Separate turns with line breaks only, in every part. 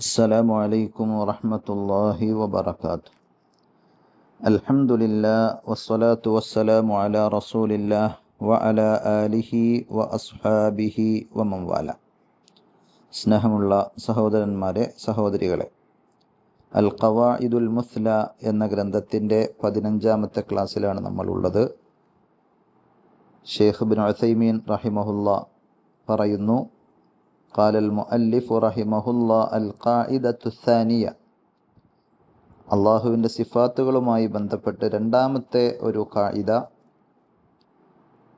السلام عليكم ورحمة الله وبركاته الحمد لله والصلاة والسلام على رسول الله وعلى آله وأصحابه ومن والاه സ്നേഹമുള്ള സഹോദരന്മാരെ സഹോദരികളെ അൽ ഖവായിദുൽ മുസ്ല എന്ന ഗ്രന്ഥത്തിൻ്റെ പതിനഞ്ചാമത്തെ ക്ലാസ്സിലാണ് നമ്മൾ ഉള്ളത് ഷെയ്ഖ് ബിൻ ഉസൈമീൻ റഹിമഹുല്ല പറയുന്നു قال المؤلف رحمه الله القاعدة الثانية അള്ളാഹുവിൻ്റെ സിഫാത്തുകളുമായി ബന്ധപ്പെട്ട് രണ്ടാമത്തെ ഒരു കായിത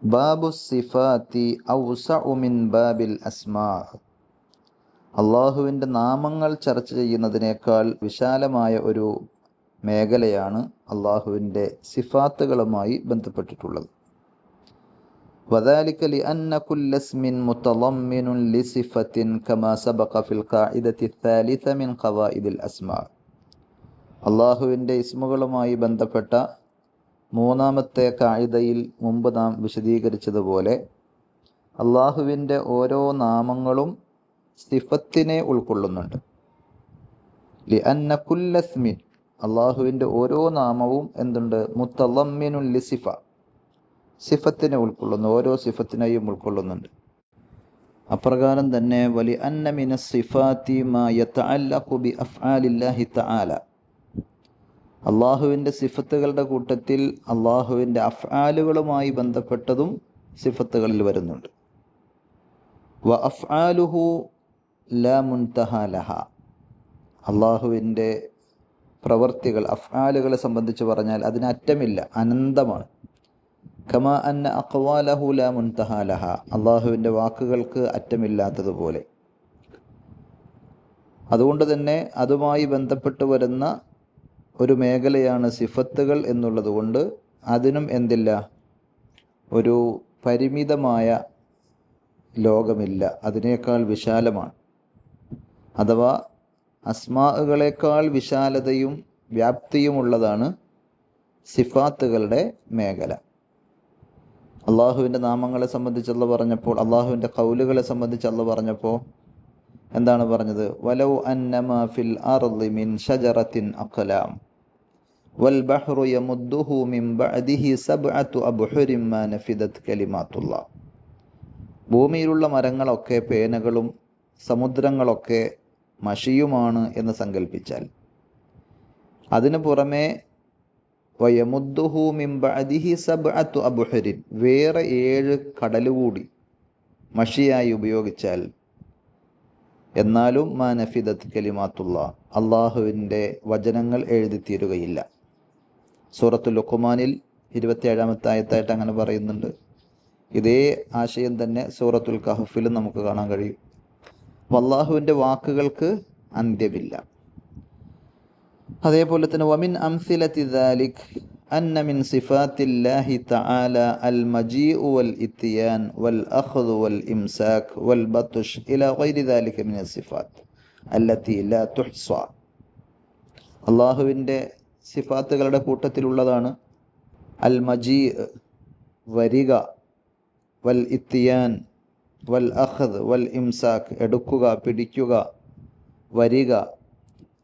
ബാബു സിഫാത്തി ഔസഉ മിൻ ബാബിൽ അസ്മാ അള്ളാഹുവിൻ്റെ നാമങ്ങൾ ചർച്ച ചെയ്യുന്നതിനേക്കാൾ വിശാലമായ ഒരു മേഖലയാണ് അള്ളാഹുവിൻ്റെ സിഫാത്തുകളുമായി ബന്ധപ്പെട്ടിട്ടുള്ളത് وذلك لأن كل اسم متضمن لصفة كما سبق في القاعدة الثالثة من قواعد الأسماء അള്ളാഹുവിൻ്റെ ഇസ്മുകളുമായി ബന്ധപ്പെട്ട മൂന്നാമത്തെ കായിതയിൽ മുമ്പ് നാം വിശദീകരിച്ചതുപോലെ അള്ളാഹുവിൻ്റെ ഓരോ നാമങ്ങളും സിഫത്തിനെ ഉൾക്കൊള്ളുന്നുണ്ട് ലി അന്ന കുല്ലസ്മിൻ അള്ളാഹുവിൻ്റെ ഓരോ നാമവും എന്തുണ്ട് മുത്തലമ്മിനുൽ ലിസിഫ സിഫത്തിനെ ഉൾക്കൊള്ളുന്നു ഓരോ സിഫത്തിനെയും ഉൾക്കൊള്ളുന്നുണ്ട്. അപ്രകാരം തന്നെ വലി അന്നമിന സിഫാത്തി ബി അഫ്ആലില്ലാഹി തആല. അള്ളാഹുവിന്റെ സിഫത്തുകളുടെ കൂട്ടത്തിൽ അള്ളാഹുവിന്റെ അഫ്ആലുകളുമായി ബന്ധപ്പെട്ടതും സിഫത്തുകളിൽ വരുന്നുണ്ട്. വ അഫ്ആലുഹു ലാ മുൻതഹാലഹ അള്ളാഹുവിന്റെ പ്രവർത്തികൾ അഫ്ആലുകളെ സംബന്ധിച്ച് പറഞ്ഞാൽ അതിന് അറ്റമില്ല അനന്തമാണ്. കമ അന്ന അക്വാലഹു മുൻതഹാലഹ അള്ളാഹുവിന്റെ വാക്കുകൾക്ക് അറ്റമില്ലാത്തതുപോലെ. അതുകൊണ്ട് തന്നെ അതുമായി ബന്ധപ്പെട്ട് വരുന്ന ഒരു മേഖലയാണ് സിഫത്തുകൾ എന്നുള്ളത് കൊണ്ട് അതിനും എന്തില്ല? ഒരു പരിമിതമായ ലോകമില്ല. അതിനേക്കാൾ വിശാലമാണ്. അഥവാ അസ്മാകളേക്കാൾ വിശാലതയും വ്യാപ്തിയുമുള്ളതാണ് സിഫാത്തുകളുടെ മേഖല. അള്ളാഹുവിന്റെ നാമങ്ങളെ സംബന്ധിച്ചുള്ള പറഞ്ഞപ്പോൾ അള്ളാഹുവിന്റെ കൗലുകളെ സംബന്ധിച്ച് അള്ള പറഞ്ഞപ്പോൾ എന്താണ് പറഞ്ഞത്? വലൗ അന്നമ ഫിൽ അർളി മിൻ ഷജറത്തിൻ അഖലാം. വൽ ബഹ്റു യമുദ്ദുഹു മിൻ ബഅദിഹി മാ നഫിദത് ഭൂമിയിലുള്ള മരങ്ങളൊക്കെ പേനകളും സമുദ്രങ്ങളൊക്കെ മഷിയുമാണ് എന്ന് സങ്കല്പിച്ചാൽ അതിനു പുറമെ വയമുദ്ദുഹു വേറെ ഏഴ് കടലുകൂടി കൂടി മഷിയായി ഉപയോഗിച്ചാൽ എന്നാലും മാ നഫിദത്ത് കലിമാത്തുള്ള അള്ളാഹുവിന്റെ വചനങ്ങൾ എഴുതി തീരുകയില്ല സൂറത്തു ലുക്കുമാനിൽ ഇരുപത്തിയേഴാമത്തെ ആയത്തായിട്ട് അങ്ങനെ പറയുന്നുണ്ട്. ഇതേ ആശയം തന്നെ സൂറത്തുൽ കഹഫിലും നമുക്ക് കാണാൻ കഴിയും. അള്ളാഹുവിന്റെ വാക്കുകൾക്ക് അന്ത്യമില്ല. അതേപോലെ തന്നെ വമിൻ അംസിലത്തി ദാലിക് أن من صفات الله تعالى المجيء والإتيان والأخذ والإمساك والبطش إلى غير ذلك من الصفات التي لا تحصى അള്ളാഹുവിൻ്റെ സിഫാത്തുകളുടെ കൂട്ടത്തിലുള്ളതാണ് അൽ മജീ വരിക വൽ ഇത്തിയാൻ വൽ അഖദ് വൽ ഇംസാക്ക് എടുക്കുക പിടിക്കുക വരിക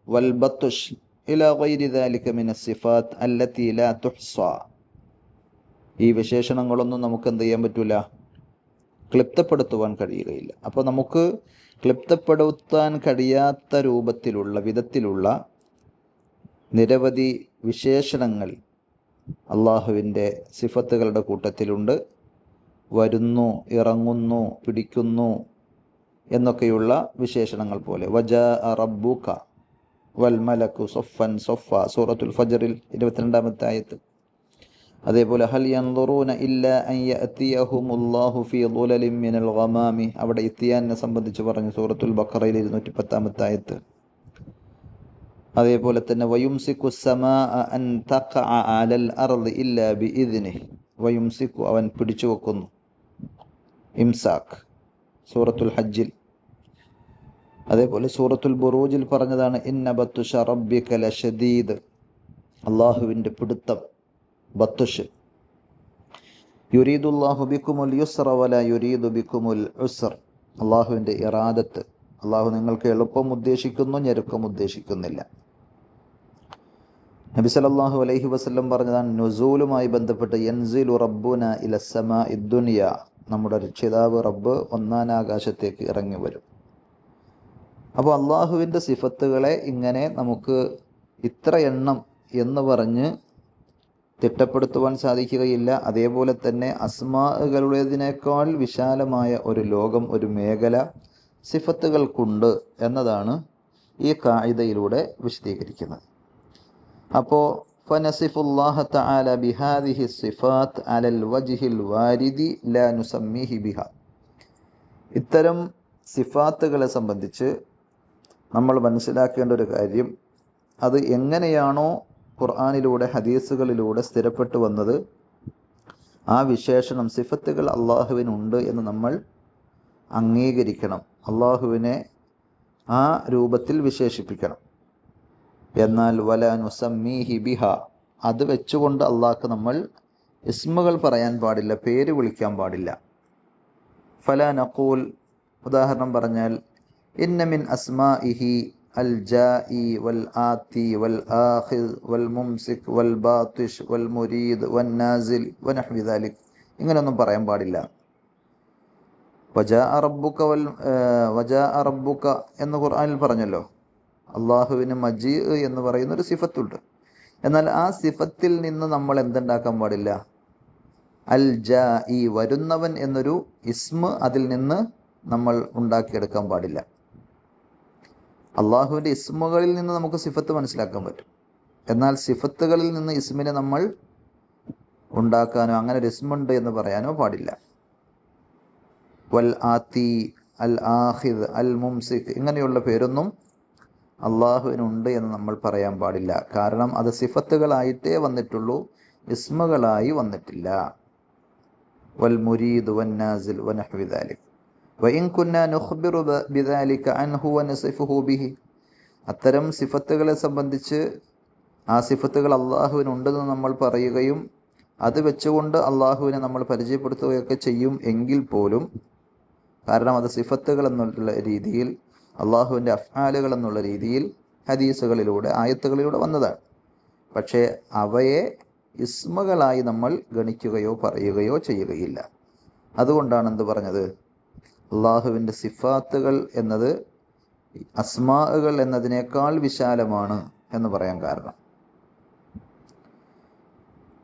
വൽ ബത്തുഷ് ഇല വൈരി ദാലിക മിന സിഫാത്ത് അല്ലത്തി ലാ തുഹ്സ. ഈ വിശേഷണങ്ങളൊന്നും നമുക്ക് എന്ത് ചെയ്യാൻ പറ്റൂല? ക്ലിപ്തപ്പെടുത്തുവാൻ കഴിയുകയില്ല. അപ്പോൾ നമുക്ക് ക്ലിപ്തപ്പെടുത്താൻ കഴിയാത്ത രൂപത്തിലുള്ള വിധത്തിലുള്ള നിരവധി വിശേഷണങ്ങൾ അള്ളാഹുവിന്റെ സിഫത്തുകളുടെ കൂട്ടത്തിലുണ്ട്. വരുന്നു ഇറങ്ങുന്നു പിടിക്കുന്നു എന്നൊക്കെയുള്ള വിശേഷണങ്ങൾ പോലെ. വജ റബ്ബുക. വൽ മലക്കു സൊഫൻ സൊഫ സൂറത്തുൽ ഫജറിൽ ഇരുപത്തിരണ്ടാമത്തെ ആയത്ത്. അതേപോലെ ഹൽ യൻദുറൂന ഇല്ല അൻ യഅതിയഹുമുല്ലാഹു ഫീ ദുലലിൻ മിനൽ ഗമാമി. അവിടെ ഇത്തിയാനെ സംബന്ധിച്ച് പറഞ്ഞു സൂറത്തുൽ ബഖറയിൽ ഇരുന്നൂറ്റി പത്താമത്തെ ആയത്ത്. അതേപോലെ തന്നെ വയുംസിക്കു അൻ തഖഅ അലൽ അർദ് ഇല്ല ബിഇദ്നിഹി. വയുംസിക്കു അവൻ പിടിച്ചു വെക്കുന്നു ഇംസാഖ് സൂറത്തുൽ ഹജ്ജിൽ. അതേപോലെ സൂറത്തുൽ ബുറൂജിൽ പറഞ്ഞതാണ് ഇന്ന ബത്തുഷ റബ്ബിക ലഷദീദ്. അള്ളാഹുവിന്റെ പിടുത്തം ബത്തുഷ്. യുരീദുല്ലാഹു ബിക്കുമുൽ യുസ്ര വല യുരീദു ബിക്കുമുൽ ഉസ്ർ. അള്ളാഹുവിന്റെ ഇറാദത്ത്. അള്ളാഹു നിങ്ങൾക്ക് എളുപ്പം ഉദ്ദേശിക്കുന്നു ഞെരുക്കം ഉദ്ദേശിക്കുന്നില്ല. നബി സല്ലല്ലാഹു അലൈഹി വസല്ലം പറഞ്ഞതാണ് നുസൂലുമായി ബന്ധപ്പെട്ട് എൻസിലു റബ്ബുന ഇലസമ ഇദ്ദുനിയ നമ്മുടെ രക്ഷിതാവ് റബ്ബ് ഒന്നാനാകാശത്തേക്ക് ഇറങ്ങി വരും. അപ്പോൾ അള്ളാഹുവിന്റെ സിഫത്തുകളെ ഇങ്ങനെ നമുക്ക് ഇത്ര എണ്ണം എന്ന് പറഞ്ഞ് തിട്ടപ്പെടുത്തുവാൻ സാധിക്കുകയില്ല. അതേപോലെ തന്നെ അസ്മാകളുടേതിനേക്കാൾ വിശാലമായ ഒരു ലോകം ഒരു മേഖല സിഫത്തുകൾക്കുണ്ട് എന്നതാണ് ഈ കായികയിലൂടെ വിശദീകരിക്കുന്നത്. അപ്പോൾ ഫനസിഫുല്ലാഹ തആല ബിഹാദിഹി സിഫാത്ത് അലൽ വജ്ഹിൽ വാരിദി ലാ ബിഹ. ഇത്തരം സിഫാത്തുകളെ സംബന്ധിച്ച് നമ്മൾ മനസ്സിലാക്കേണ്ട ഒരു കാര്യം അത് എങ്ങനെയാണോ ഖുർആാനിലൂടെ ഹദീസുകളിലൂടെ സ്ഥിരപ്പെട്ടു വന്നത് ആ വിശേഷണം സിഫത്തുകൾ അള്ളാഹുവിനുണ്ട് എന്ന് നമ്മൾ അംഗീകരിക്കണം. അള്ളാഹുവിനെ ആ രൂപത്തിൽ വിശേഷിപ്പിക്കണം. എന്നാൽ വല നുസമ്മീഹി ബിഹ അത് വെച്ചുകൊണ്ട് അള്ളാഹ്ക്ക് നമ്മൾ ഇസ്മുകൾ പറയാൻ പാടില്ല പേര് വിളിക്കാൻ പാടില്ല. ഫല നഖൂൽ ഉദാഹരണം പറഞ്ഞാൽ ഇന്നമിൻ ആഖിദ് വൽ മുംസിക് വൽ ബാത്തിഷ് വൽ മുരീദ് വൻ നാസിൽ വനഹ്വി ദാലിക്. ഇങ്ങനെയൊന്നും പറയാൻ പാടില്ല. വജാ അറബുക്ക വൽ വജാ അറബുക്ക എന്ന് ഖുർആനിൽ പറഞ്ഞല്ലോ. അള്ളാഹുവിന് മജീ എന്ന് പറയുന്ന ഒരു സിഫത്തുണ്ട്. എന്നാൽ ആ സിഫത്തിൽ നിന്ന് നമ്മൾ എന്തുണ്ടാക്കാൻ പാടില്ല? അൽ ജാ ഈ വരുന്നവൻ എന്നൊരു ഇസ്മ അതിൽ നിന്ന് നമ്മൾ ഉണ്ടാക്കിയെടുക്കാൻ പാടില്ല. അള്ളാഹുവിന്റെ ഇസ്മുകളിൽ നിന്ന് നമുക്ക് സിഫത്ത് മനസ്സിലാക്കാൻ പറ്റും. എന്നാൽ സിഫത്തുകളിൽ നിന്ന് ഇസ്മിനെ നമ്മൾ ഉണ്ടാക്കാനോ അങ്ങനെ ഒരു ഇസ്മുണ്ട് എന്ന് പറയാനോ പാടില്ല. വൽ ആത്തി അൽ ആഹിദ് അൽ മുംസിഖ് ഇങ്ങനെയുള്ള പേരൊന്നും അള്ളാഹുവിനുണ്ട് എന്ന് നമ്മൾ പറയാൻ പാടില്ല. കാരണം അത് സിഫത്തുകളായിട്ടേ വന്നിട്ടുള്ളൂ ഇസ്മുകളായി വന്നിട്ടില്ല. വൽ മുരീദ് വൻ നാസിൽ വനഹ്വി വഇൻ കുന്ന അൻഹു ബിഹി അത്തരം സിഫത്തുകളെ സംബന്ധിച്ച് ആ സിഫത്തുകൾ അള്ളാഹുവിനുണ്ടെന്ന് നമ്മൾ പറയുകയും അത് വെച്ചുകൊണ്ട് അള്ളാഹുവിനെ നമ്മൾ പരിചയപ്പെടുത്തുകയൊക്കെ ചെയ്യും എങ്കിൽ പോലും കാരണം അത് സിഫത്തുകൾ എന്നുള്ള രീതിയിൽ അള്ളാഹുവിന്റെ അഫ്ആലുകൾ എന്നുള്ള രീതിയിൽ ഹദീസുകളിലൂടെ ആയത്തുകളിലൂടെ വന്നതാണ്. പക്ഷേ അവയെ ഇസ്മകളായി നമ്മൾ ഗണിക്കുകയോ പറയുകയോ ചെയ്യുകയില്ല. അതുകൊണ്ടാണ് എന്ത് പറഞ്ഞത്? അള്ളാഹുവിന്റെ സിഫാത്തുകൾ എന്നത് അസ്മാകൾ എന്നതിനേക്കാൾ വിശാലമാണ് എന്ന് പറയാൻ കാരണം.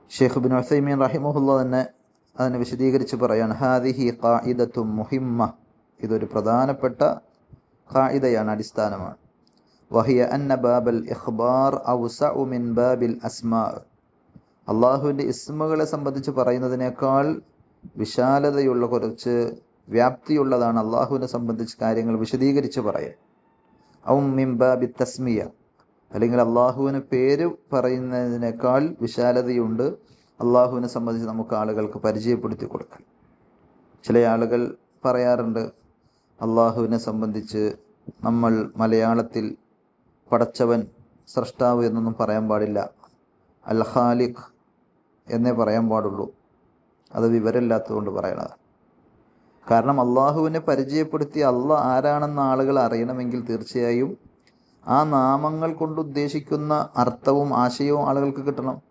ഷെയ്ഖ് ബിൻ ഉസൈമീൻ റഹിമുല്ല തന്നെ അതിനെ വിശദീകരിച്ച് പറയാൻ ഹാദിഹി ഖായിദത്തു മുഹിമ്മ. ഇതൊരു പ്രധാനപ്പെട്ട ഖായിദയാണ് അടിസ്ഥാനമാണ്. വഹിയ അന്ന ബാബൽ ഇഖ്ബാർ ഔസഉ മിൻ ബാബിൽ അസ്മാ. അള്ളാഹുവിന്റെ ഇസ്മുകളെ സംബന്ധിച്ച് പറയുന്നതിനേക്കാൾ വിശാലതയുള്ള കുറച്ച് വ്യാപ്തിയുള്ളതാണ് അള്ളാഹുവിനെ സംബന്ധിച്ച് കാര്യങ്ങൾ വിശദീകരിച്ച് പറയാൻ. ഔം മിൻ ബാബി തസ്മിയ. അല്ലെങ്കിൽ അള്ളാഹുവിന് പേര് പറയുന്നതിനേക്കാൾ വിശാലതയുണ്ട് അള്ളാഹുവിനെ സംബന്ധിച്ച് നമുക്ക് ആളുകൾക്ക് പരിചയപ്പെടുത്തി കൊടുക്കാൻ. ചില ആളുകൾ പറയാറുണ്ട് അള്ളാഹുവിനെ സംബന്ധിച്ച് നമ്മൾ മലയാളത്തിൽ പടച്ചവൻ സ്രഷ്ടാവ് എന്നൊന്നും പറയാൻ പാടില്ല. അൽ ഖാലിഖ് എന്നേ പറയാൻ പാടുള്ളൂ. അത് വിവരമില്ലാത്തതുകൊണ്ട് പറയണത് കാരണം അള്ളാഹുവിനെ പരിചയപ്പെടുത്തി അള്ളാഹ് ആരാണെന്ന് ആളുകൾ അറിയണമെങ്കിൽ തീർച്ചയായും ആ നാമങ്ങൾ കൊണ്ട് ഉദ്ദേശിക്കുന്ന അർത്ഥവും ആശയവും ആളുകൾക്ക് കിട്ടണം.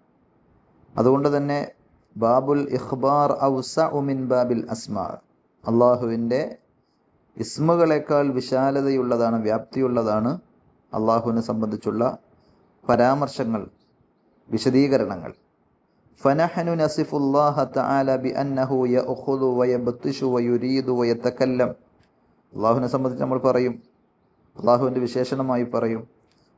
അതുകൊണ്ട് തന്നെ ബാബുൽ ഇഖ്ബാർ ഔസ ഉമിൻ ബാബിൽ അസ്മാ. അള്ളാഹുവിന്റെ ഇസ്മുകളെക്കാൾ വിശാലതയുള്ളതാണ് വ്യാപ്തിയുള്ളതാണ് അള്ളാഹുവിനെ സംബന്ധിച്ചുള്ള പരാമർശങ്ങൾ വിശദീകരണങ്ങൾ. فنحن نصف الله تعالى بأنه يأخذ ويبطش ويريد ويتكلم അള്ളാഹുവിനെ സംബന്ധിച്ച് നമ്മൾ പറയും അള്ളാഹുവിൻ്റെ വിശേഷണമായി പറയും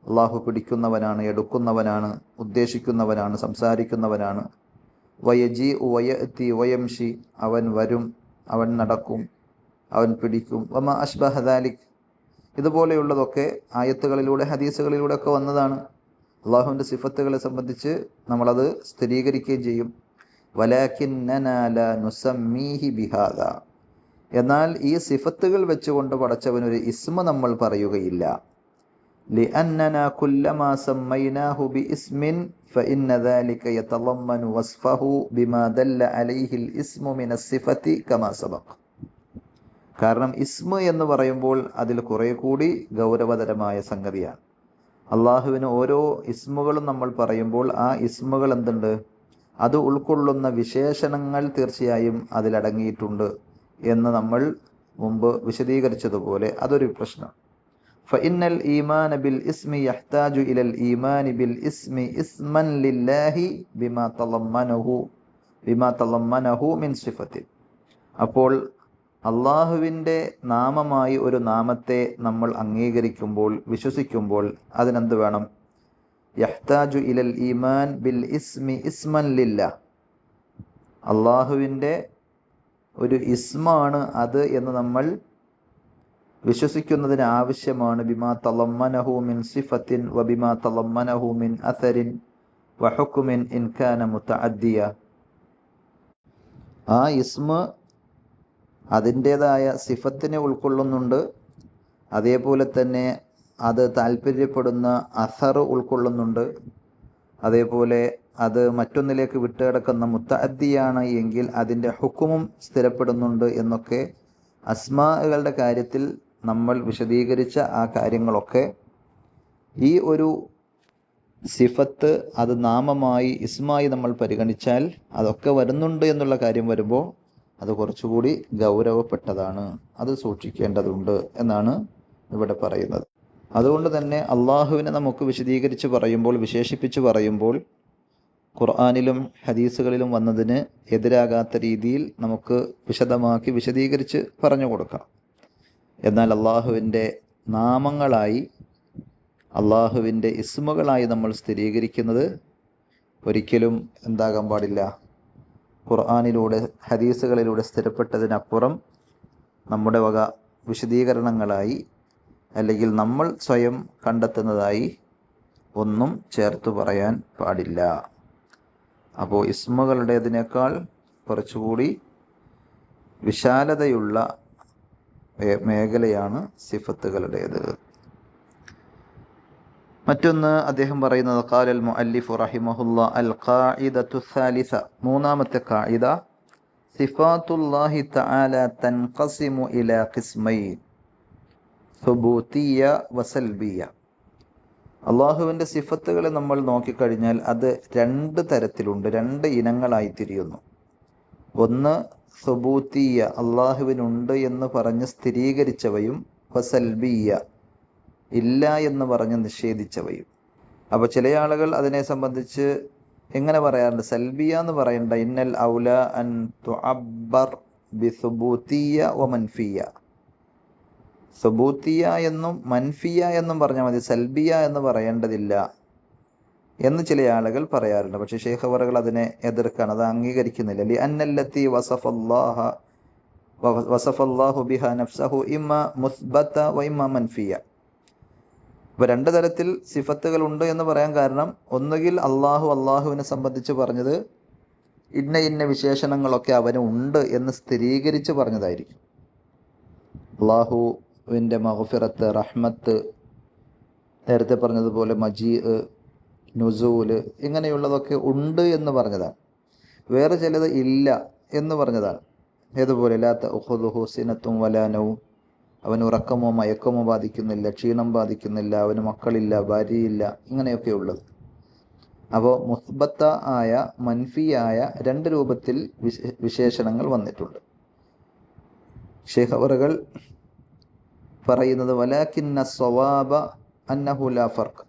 അള്ളാഹു പിടിക്കുന്നവനാണ് എടുക്കുന്നവനാണ് ഉദ്ദേശിക്കുന്നവനാണ് സംസാരിക്കുന്നവനാണ് വയജി വയത്തി വയംഷി അവൻ വരും അവൻ നടക്കും അവൻ പിടിക്കും വമ അഷ്ബഹദാലിക് ഇതുപോലെയുള്ളതൊക്കെ ആയത്തുകളിലൂടെ ഹദീസുകളിലൂടെ ഒക്കെ വന്നതാണ് അള്ളാഹുവിൻ്റെ സിഫത്തുകളെ സംബന്ധിച്ച് നമ്മളത് സ്ഥിരീകരിക്കുകയും ചെയ്യും വലാക്കിന്നനാല നുസമ്മീഹി ബിഹാദ എന്നാൽ ഈ സിഫത്തുകൾ വെച്ചുകൊണ്ട് പടച്ചവൻ ഒരു ഇസ്മ നമ്മൾ പറയുകയില്ല لأننا كلما سميناه باسم فإن ذلك يتضمن وصفه بما دل عليه الاسم من الصفة كما سبق കാരണം ഇസ്മ എന്ന് പറയുമ്പോൾ അതിൽ കുറെ കൂടി ഗൗരവതരമായ സംഗതിയാണ് അള്ളാഹുവിന് ഓരോ ഇസ്മുകളും നമ്മൾ പറയുമ്പോൾ ആ ഇസ്മുകൾ എന്തുണ്ട്? അത് ഉൾക്കൊള്ളുന്ന വിശേഷണങ്ങൾ തീർച്ചയായും അതിലടങ്ങിയിട്ടുണ്ട് എന്ന് നമ്മൾ മുമ്പ് വിശദീകരിച്ചതുപോലെ അതൊരു പ്രശ്നം. ഫഇന്നൽ ഈമാന ബിൽ ഇസ്മി യഹ്താജു ഇലൽ ഈമാനി ബിൽ ഇസ്മി ഇസ്മൻ ലില്ലാഹി ബിമാ തളമ്മനഹു ബിമാ തളമ്മനഹു മിൻ സിഫത്തിൽ അപ്പോൾ അള്ളാഹുവിന്റെ നാമമായി ഒരു നാമത്തെ നമ്മൾ അംഗീകരിക്കുമ്പോൾ വിശ്വസിക്കുമ്പോൾ അതിനെന്ത് വേണം? യഹ്താജു ഇലൽ ഈമാൻ ബിൽ ഇസ്മി ഇസ്മൻ ലില്ല അള്ളാഹുവിന്റെ ഒരു ഇസ്മാണ് അത് എന്ന് നമ്മൾ വിശ്വസിക്കുന്നതിന് ആവശ്യമാണ്. ബിമാ തലമ്മനഹു മിൻ സിഫത്തിൻ വബിമാ ബിമാ തലമ്മനഹു മിൻ അഥരിൻ വഹുക്കുമിൻ ഇൻകാന മുത്തഅദ്ദിയ ആ ഇസ്മ അതിന്റെതായ സിഫത്തിനെ ഉൾക്കൊള്ളുന്നുണ്ട്. അതേപോലെ തന്നെ അത് താല്പര്യപ്പെടുന്ന അസർ ഉൾക്കൊള്ളുന്നുണ്ട്. അതേപോലെ അത് മറ്റൊന്നിലേക്ക് വിട്ടുകിടക്കുന്ന മുത്തഅദ്ദിയാണ് എങ്കിൽ അതിന്റെ ഹുക്കുമും സ്ഥിരപ്പെടുന്നുണ്ട് എന്നൊക്കെ അസ്മാകളുടെ കാര്യത്തിൽ നമ്മൾ വിശദീകരിച്ച ആ കാര്യങ്ങളൊക്കെ. ഈ ഒരു സിഫത്ത് അത് നാമമായി ഇസ്മായി നമ്മൾ പരിഗണിച്ചാൽ അതൊക്കെ വരുന്നുണ്ട് എന്നുള്ള കാര്യം വരുമ്പോൾ അത് കുറച്ചുകൂടി ഗൗരവപ്പെട്ടതാണ്. അത് സൂക്ഷിക്കേണ്ടതുണ്ട് എന്നാണ് ഇവിടെ പറയുന്നത്. അതുകൊണ്ട് തന്നെ അള്ളാഹുവിനെ നമുക്ക് വിശദീകരിച്ച് പറയുമ്പോൾ വിശേഷിപ്പിച്ച് പറയുമ്പോൾ ഖുർആാനിലും ഹദീസുകളിലും വന്നതിന് എതിരാകാത്ത രീതിയിൽ നമുക്ക് വിശദമാക്കി വിശദീകരിച്ച് പറഞ്ഞു കൊടുക്കാം. എന്നാൽ അള്ളാഹുവിന്റെ നാമങ്ങളായി അള്ളാഹുവിന്റെ ഇസ്മുകളായി നമ്മൾ സ്ഥിരീകരിക്കുന്നത് ഒരിക്കലും എന്താകാൻ പാടില്ല. ഖുർആാനിലൂടെ ഹദീസുകളിലൂടെ സ്ഥിരപ്പെട്ടതിനപ്പുറം നമ്മുടെ വക വിശദീകരണങ്ങളായി അല്ലെങ്കിൽ നമ്മൾ സ്വയം കണ്ടെത്തുന്നതായി ഒന്നും ചേർത്ത് പറയാൻ പാടില്ല. അപ്പോൾ ഇസ്മുകളുടേതിനേക്കാൾ കുറച്ചുകൂടി വിശാലതയുള്ള മേഖലയാണ് സിഫത്തുകളുടേത്. മറ്റൊന്ന് അദ്ദേഹം പറയുന്നത് ഖാലൽ മുഅല്ലിഫു റഹിമഹുല്ല അൽ ഖാഇദത്തു സാലിസ മൂന്നാമത്തെ ഖാഇദ സിഫാത്തുല്ലാഹി തആല തൻഖസിമു ഇലാ ഖിസ്മൈൻ. സുബൂത്തിയ വസൽബിയ. അള്ളാഹുവിന്റെ സിഫത്തുകളെ നമ്മൾ നോക്കിക്കഴിഞ്ഞാൽ അത് രണ്ട് തരത്തിലുണ്ട് രണ്ട് ഇനങ്ങളായി തിരിയുന്നു. ഒന്ന് സുബൂത്തിയ അള്ളാഹുവിനുണ്ട് എന്ന് പറഞ്ഞ് സ്ഥിരീകരിച്ചവയും വസൽബിയ. ഇല്ല എന്ന് പറഞ്ഞ് നിഷേധിച്ചവയും. അപ്പോൾ ചില ആളുകൾ അതിനെ സംബന്ധിച്ച് എങ്ങനെ പറയാറുണ്ട്? സൽബിയ എന്ന് പറയണ്ട ഇന്നൽ ഔല അൻ തുഅബ്ബർ ബി സുബൂത്തിയ വ മൻഫിയ. സുബൂത്തിയ എന്നും മൻഫിയ എന്നും പറഞ്ഞാൽ മതി സൽബിയ എന്ന് പറയേണ്ടതില്ല എന്ന് ചില ആളുകൾ പറയാറുണ്ട്. പക്ഷെ ഷെയ്ഖവറുകൾ അതിനെ എതിർക്കാണ് അത് അംഗീകരിക്കുന്നില്ല. ലി അന്നല്ലത്തി വസഫല്ലാഹ വസഫല്ലാഹു ബിഹ നഫ്സഹു ഇമ്മ മുസ്ബത്ത വ ഇമ്മ മൻഫിയ. ഇപ്പൊ രണ്ട് തരത്തിൽ സിഫത്തുകൾ ഉണ്ട് എന്ന് പറയാൻ കാരണം ഒന്നുകിൽ അള്ളാഹു അള്ളാഹുവിനെ സംബന്ധിച്ച് പറഞ്ഞത് ഇന്ന ഇന്ന വിശേഷണങ്ങളൊക്കെ അവന് ഉണ്ട് എന്ന് സ്ഥിരീകരിച്ച് പറഞ്ഞതായിരിക്കും. അള്ളാഹുവിന്റെ മഹഫിറത്ത് റഹ്മത്ത് നേരത്തെ പറഞ്ഞതുപോലെ മജീ നുസൂൽ ഇങ്ങനെയുള്ളതൊക്കെ ഉണ്ട് എന്ന് പറഞ്ഞതാണ്. വേറെ ചിലത് ഇല്ല എന്ന് പറഞ്ഞതാണ്. ഏതുപോലെ ലാത്ത ഉഹുദുഹു സിനത്തും വലാനവും അവന് ഉറക്കമോ മയക്കമോ ബാധിക്കുന്നില്ല ക്ഷീണം ബാധിക്കുന്നില്ല അവന് മക്കളില്ല ഭാര്യയില്ല ഇങ്ങനെയൊക്കെ ഉള്ളത്. അപ്പോൾ മുസ്ബത്ത ആയ മൻഫിയായ രണ്ട് രൂപത്തിൽ വിശേഷണങ്ങൾ വന്നിട്ടുണ്ട്. ഷെയ്ഖ് അവറുകൾ പറയുന്നത് വലാക്കിന്ന സ്വവാബ അന്നഹുല ഫർക്ക്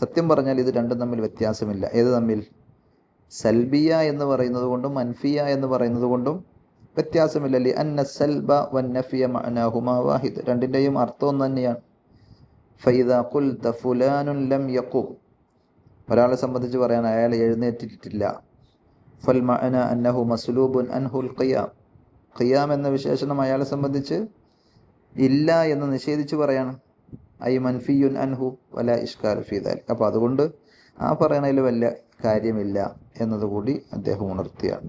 സത്യം പറഞ്ഞാൽ ഇത് രണ്ടും തമ്മിൽ വ്യത്യാസമില്ല. ഏത് തമ്മിൽ? സൽബിയ എന്ന് പറയുന്നത് കൊണ്ടും മൻഫിയ എന്ന് പറയുന്നത് കൊണ്ടും വ്യത്യാസമില്ലല്ലേ അന്ന സൽബ വന്നഫിയ മഅനാഹുമാ വാഹിദ്. രണ്ടിന്റെയും അർത്ഥം തന്നെയാണ്. ഫൈദ ഖുൽത ഫുലാനുൻ ലം യഖു. ഒരാളെ സംബന്ധിച്ച് പറയാൻ അയാൾ എഴുന്നേറ്റിട്ടില്ല. ഫൽ മഅന അന്നഹു മസ്ലൂബുൻ അൻഹുൽ ഖിയാം. ഖിയാം എന്ന വിശേഷണം അയാളെ സംബന്ധിച്ച് ഇല്ല എന്ന് നിഷേധിച്ച് പറയാണ്. ഐ മൻഫിയുൻ അൻഹു വല ഇഷ്കാൽ ഫീദാൽ അപ്പോൾ അതുകൊണ്ട് ആ പറയണതിൽ വല്ല കാര്യമില്ല എന്നതുകൂടി അദ്ദേഹം ഉണർത്തിയാണ്.